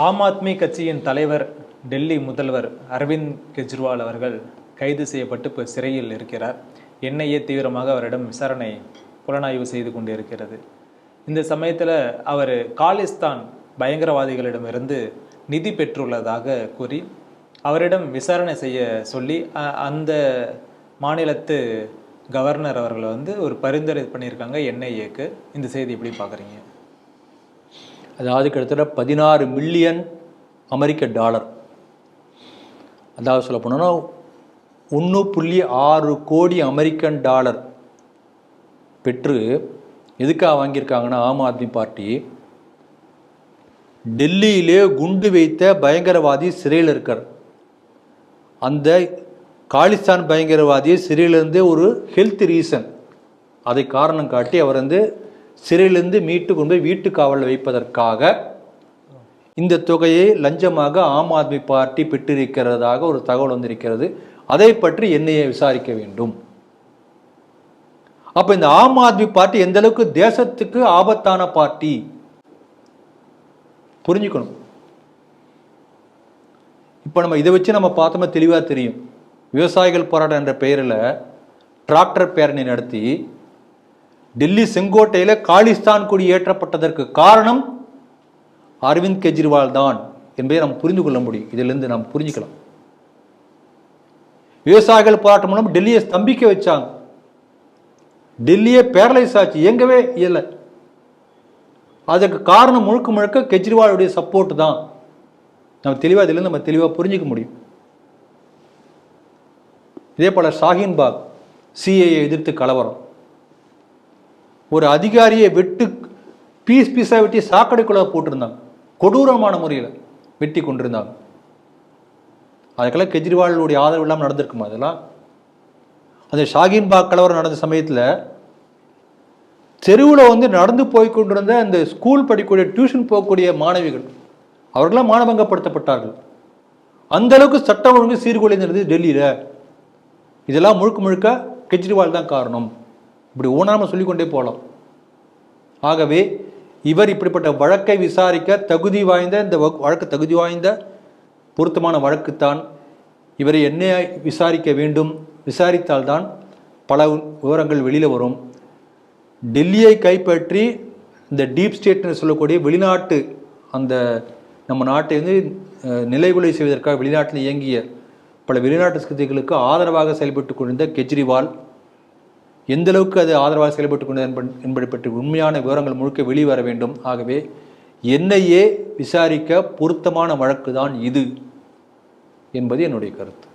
ஆம் ஆத்மி கட்சியின் தலைவர் டெல்லி முதல்வர் அரவிந்த் கெஜ்ரிவால் அவர்கள் கைது செய்யப்பட்டு இப்போ சிறையில் இருக்கிறார். என்ஐஏ தீவிரமாக அவரிடம் விசாரணை புலனாய்வு செய்து கொண்டிருக்கிறது. இந்த சமயத்தில் அவர் காலிஸ்தான் பயங்கரவாதிகளிடமிருந்து நிதி பெற்றுள்ளதாக கூறி அவரிடம் விசாரணை செய்ய சொல்லி அந்த மாநிலத்து கவர்னர் அவர்களை வந்து ஒரு பரிந்துரை பண்ணியிருக்காங்க என்ஐஏக்கு இந்த செய்தி எப்படி பார்க்குறீங்க அதாவது கிட்டத்தட்ட பதினாறு மில்லியன் அமெரிக்க டாலர். அதாவது சொல்ல போனோம்னா ஒன்று புள்ளி ஆறு கோடி அமெரிக்கன் டாலர் பெற்று எதுக்காக வாங்கியிருக்காங்கன்னா ஆம் ஆத்மி பார்ட்டி. டெல்லியிலே குண்டு வைத்த பயங்கரவாதி சிறையில் இருக்கார். அந்த காலிஸ்தான் பயங்கரவாதியை சிறையிலிருந்தே ஒரு ஹெல்த் ரீசன். அதை காரணம் காட்டி அவர் வந்து சிறையிலிருந்து மீட்டு கொண்டு போய் வீட்டு காவலில் வைப்பதற்காக இந்த தொகையை லஞ்சமாக ஆம் ஆத்மி பார்ட்டி பெற்றிருக்கிறதாக ஒரு தகவல் வந்திருக்கிறது. அதை பற்றி என்னையை விசாரிக்க வேண்டும். அப்ப இந்த ஆம் ஆத்மி பார்ட்டி எந்த அளவுக்கு தேசத்துக்கு ஆபத்தான பார்ட்டி? புரிஞ்சுக்கணும். இப்போ நம்ம இதை வச்சு நம்ம பார்த்தோம்னா தெளிவாக தெரியும். விவசாயிகள் போராட்டம் என்ற பெயரில் டிராக்டர் பேரணி நடத்தி டெல்லி செங்கோட்டையில் காலிஸ்தான் கொடி ஏற்றப்பட்டதற்கு காரணம் அரவிந்த் கெஜ்ரிவால் தான் என்பதை நாம் புரிந்து கொள்ள முடியும். இதிலிருந்து நாம் புரிஞ்சுக்கலாம். விவசாயிகள் போராட்டம் மூலம் டெல்லியை ஸ்தம்பிக்க வச்சாங்க. டெல்லியே பேரலைஸ் ஆச்சு. இயங்கவே இல்லை அதுக்கு காரணம் முழுக்க முழுக்க கெஜ்ரிவாலுடைய சப்போர்ட் தான். நம்ம தெளிவாக இதிலிருந்து நம்ம தெளிவாக புரிஞ்சிக்க முடியும். இதே போல ஷாஹீன் பாக் சிஏஏ எதிர்த்து கலவரம். ஒரு அதிகாரியை வெட்டு பீஸ் பீஸாக வெட்டி சாக்கடைக்குள்ள போட்டிருந்தாங்க. கொடூரமான முறையில் வெட்டி கொண்டிருந்தாங்க. அதுக்கெல்லாம் கெஜ்ரிவாலுடைய ஆதரவு இல்லாமல் நடந்திருக்குமா அதெல்லாம் அந்த ஷாகின் பாக் கலவரம் நடந்த சமயத்தில் தெருவில் வந்து நடந்து போய் கொண்டிருந்த அந்த ஸ்கூல் படிக்கக்கூடிய டியூஷன் போகக்கூடிய மாணவிகள் அவர்களாம் மானபங்கப்படுத்தப்பட்டார்கள். அந்த அளவுக்கு சட்டம் ஒழுங்கு சீர்குலைந்திருந்தது டெல்லியில். இதெல்லாம் முழுக்க முழுக்க கெஜ்ரிவால் தான் காரணம். இப்படி ஊனாமல் சொல்லிக்கொண்டே போகலாம். ஆகவே இவர் இப்படிப்பட்ட வழக்கை விசாரிக்க தகுதி வாய்ந்த இந்த வ- வழக்கு தகுதி வாய்ந்த பொருத்தமான வழக்குத்தான் இவரை என்ன விசாரிக்க வேண்டும். விசாரித்தால்தான் பல விவரங்கள் வெளியில் வரும். டெல்லியை கைப்பற்றி இந்த டீப் ஸ்டேட்னு சொல்லக்கூடிய வெளிநாட்டு அந்த நம்ம நாட்டை வந்து நிலைகுலை செய்வதற்காக வெளிநாட்டில் இயங்கிய பல வெளிநாட்டு சக்திகளுக்கு ஆதரவாக செயல்பட்டு கொண்டிருந்த கெஜ்ரிவால் எந்த அளவுக்கு அது ஆதரவாக செயல்பட்டு கொண்டது என்ப- என்பதை பற்றி உண்மையான விவரங்கள் முழுக்க வெளிவர வேண்டும். ஆகவே என்னையே விசாரிக்க பொருத்தமான வழக்கு தான் இது என்பது என்னுடைய கருத்து.